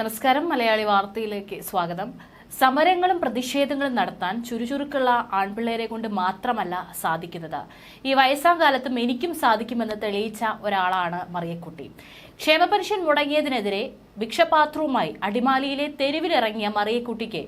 നമസ്കാരം. മലയാളി വാർത്തയിലേക്ക് സ്വാഗതം. സമരങ്ങളും പ്രതിഷേധങ്ങളും നടത്താൻ ചുരുചുരുക്കുള്ള ആൺപിള്ളേരെ കൊണ്ട് മാത്രമല്ല സാധിക്കുന്നത്. ഈ വയസ്സാം കാലത്തും എനിക്കും സാധിക്കുമെന്ന് തെളിയിച്ച ഒരാളാണ് മറിയക്കുട്ടി. ക്ഷേമ പെൻഷൻ മുടങ്ങിയതിനെതിരെ ഭിക്ഷപാത്രവുമായി അടിമാലിയിലെ തെരുവിലിറങ്ങിയ മറിയക്കുട്ടിക്ക്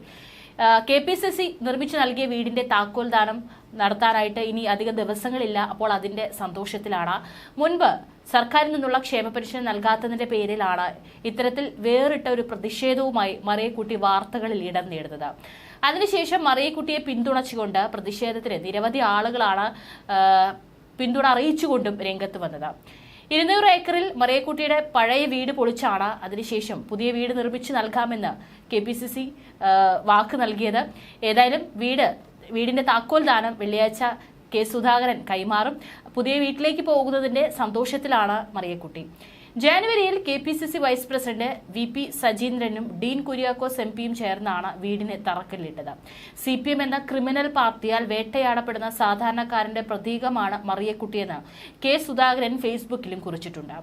കെ പി സി സി നിർമ്മിച്ചു നൽകിയ വീടിന്റെ താക്കോൽ ദാനം നടത്താനായിട്ട് ഇനി അധിക ദിവസങ്ങളില്ല. അപ്പോൾ അതിന്റെ സന്തോഷത്തിലാണ്. മുൻപ് സർക്കാരിൽ നിന്നുള്ള ക്ഷേമ പെൻഷൻ നൽകാത്തതിന്റെ പേരിലാണ് ഇത്തരത്തിൽ വേറിട്ട ഒരു പ്രതിഷേധവുമായി മറിയക്കുട്ടി വാർത്തകളിൽ ഇടം നേടുന്നത്. അതിനുശേഷം മറിയക്കുട്ടിയെ പിന്തുണച്ചുകൊണ്ട് പ്രതിഷേധത്തിന് നിരവധി ആളുകളാണ് പിന്തുണ അറിയിച്ചുകൊണ്ടും രംഗത്ത് വന്നത്. ഇരുന്നൂറ് ഏക്കറിൽ മറിയക്കുട്ടിയുടെ പഴയ വീട് പൊളിച്ചാണ് അതിനുശേഷം പുതിയ വീട് നിർമ്മിച്ച് നൽകാമെന്ന് കെ പി സി സി വാക്ക് നൽകിയത്. ഏതായാലും വീട് വീടിന്റെ താക്കോൽ ദാനം വെള്ളിയാഴ്ച കെ സുധാകരൻ കൈമാറും. പുതിയ വീട്ടിലേക്ക് പോകുന്നതിന്റെ സന്തോഷത്തിലാണ് Mariyakutty. ജാനുവരിയിൽ K P C C vice president V P സജീന്ദ്രനും Dean Kuriakose M പിയും ചേർന്നാണ് വീടിനെ തറക്കല്ലിട്ടത്. സി പി എം എന്ന ക്രിമിനൽ പാർട്ടിയാൽ വേട്ടയാടപ്പെടുന്ന സാധാരണക്കാരന്റെ പ്രതീകമാണ് മറിയക്കുട്ടിയെന്ന് കെ സുധാകരൻ ഫേസ്ബുക്കിലും കുറിച്ചിട്ടുണ്ട്.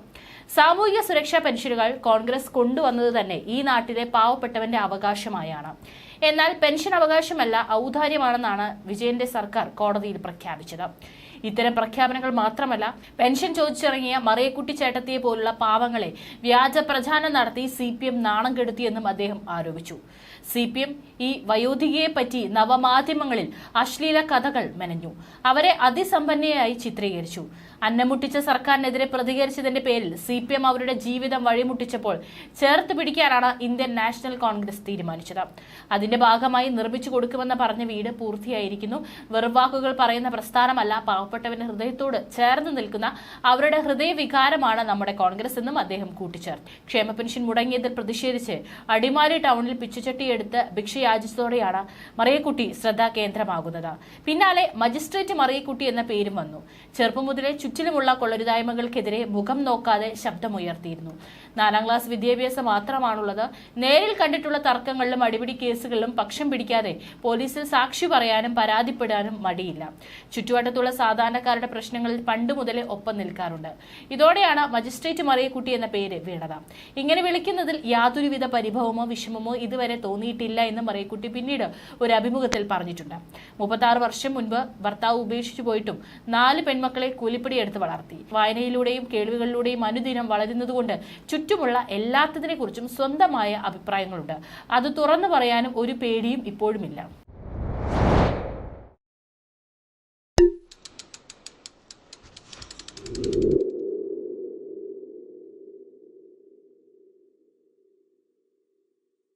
സാമൂഹിക സുരക്ഷാ പെൻഷനുകൾ കോൺഗ്രസ് കൊണ്ടുവന്നത് തന്നെ ഈ നാട്ടിലെ പാവപ്പെട്ടവന്റെ അവകാശമായാണ്. എന്നാൽ പെൻഷൻ അവകാശമല്ല ഔദാര്യമാണെന്നാണ് വിജയന്റെ സർക്കാർ കോടതിയിൽ പ്രഖ്യാപിച്ചത്. ഇത്തരം പ്രഖ്യാപനങ്ങൾ മാത്രമല്ല പെൻഷൻ ചോദിച്ചിറങ്ങിയ മറിയക്കുട്ടി ചേട്ടത്തിയെ പോലുള്ള പാവങ്ങളെ വ്യാജ പ്രചാരണം നടത്തി സി പി എം നാണം കെടുത്തിയെന്നും അദ്ദേഹം ആരോപിച്ചു. സി പി എം ഈ വയോധികയെ പറ്റി നവമാധ്യമങ്ങളിൽ അശ്ലീല കഥകൾ മെനഞ്ഞു. അവരെ അതിസമ്പന്നയായി ചിത്രീകരിച്ചു. അന്നമുട്ടിച്ച സർക്കാരിനെതിരെ പ്രതികരിച്ചതിന്റെ പേരിൽ സി പി എം അവരുടെ ജീവിതം വഴിമുട്ടിച്ചപ്പോൾ ചേർത്ത് പിടിക്കാനാണ് ഇന്ത്യൻ നാഷണൽ കോൺഗ്രസ് തീരുമാനിച്ചത്. അതിന്റെ ഭാഗമായി നിർമ്മിച്ചു കൊടുക്കുമെന്ന് പറഞ്ഞ വീട് പൂർത്തിയായിരിക്കുന്നു. വെറുവാക്കുകൾ പറയുന്ന പ്രസ്ഥാനമല്ല പാവപ്പെട്ടവന്റെ ഹൃദയത്തോട് ചേർന്ന് നിൽക്കുന്ന അവരുടെ ഹൃദയവികാരമാണ് നമ്മുടെ കോൺഗ്രസ് എന്നും അദ്ദേഹം കൂട്ടിച്ചേർത്തു. ക്ഷേമ പെൻഷൻ മുടങ്ങിയതിൽ പ്രതിഷേധിച്ച് അടിമാലി ടൗണിൽ പിച്ചുചട്ടിയെടുത്ത് ഭിക്ഷയാചിച്ചതോടെയാണ് മറിയക്കുട്ടി ശ്രദ്ധാ കേന്ദ്രമാകുന്നത്. പിന്നാലെ മജിസ്ട്രേറ്റ് മറിയക്കുട്ടി എന്ന പേരും വന്നു. ചെറുപ്പം മുതലേ ചുറ്റിലുമുള്ള കൊള്ളരുതായ്മകൾക്കെതിരെ മുഖം നോക്കാതെ ശബ്ദമുയർത്തിയിരുന്നു. നാലാം ക്ലാസ് വിദ്യാഭ്യാസം മാത്രമാണുള്ളത്. നേരിൽ കണ്ടിട്ടുള്ള തർക്കങ്ങളിലും അടിപിടി കേസുകളിലും പക്ഷം പിടിക്കാതെ പോലീസിൽ സാക്ഷി പറയാനും പരാതിപ്പെടാനും മടിയില്ല. ചുറ്റുവട്ടത്തുള്ള സാധാരണക്കാരുടെ പ്രശ്നങ്ങളിൽ പണ്ട് മുതലേ ഒപ്പം നിൽക്കാറുണ്ട്. ഇതോടെയാണ് മജിസ്ട്രേറ്റ് മറിയക്കുട്ടി എന്ന പേര് വീണത്. ഇങ്ങനെ വിളിക്കുന്നതിൽ യാതൊരുവിധ പരിഭവമോ വിഷമമോ ഇതുവരെ തോന്നിയിട്ടില്ല എന്ന് മറിയക്കുട്ടി പിന്നീട് ഒരു അഭിമുഖത്തിൽ പറഞ്ഞിട്ടുണ്ട്. മുപ്പത്തി വർഷം മുൻപ് ഭർത്താവ് ഉപേക്ഷിച്ചു പോയിട്ടും നാല് പെൺമക്കളെ കൂലിപ്പടി എടുത്ത് വളർത്തി. വായനയിലൂടെയും കേൾവികളിലൂടെയും അനുദിനം വളരുന്നതുകൊണ്ട് ചുറ്റുമുള്ള എല്ലാത്തതിനെക്കുറിച്ചും സ്വന്തമായ അഭിപ്രായങ്ങളുണ്ട്. അത് തുറന്നു പറയാനും ഒരു പേടിയും ഇപ്പോഴുമില്ല.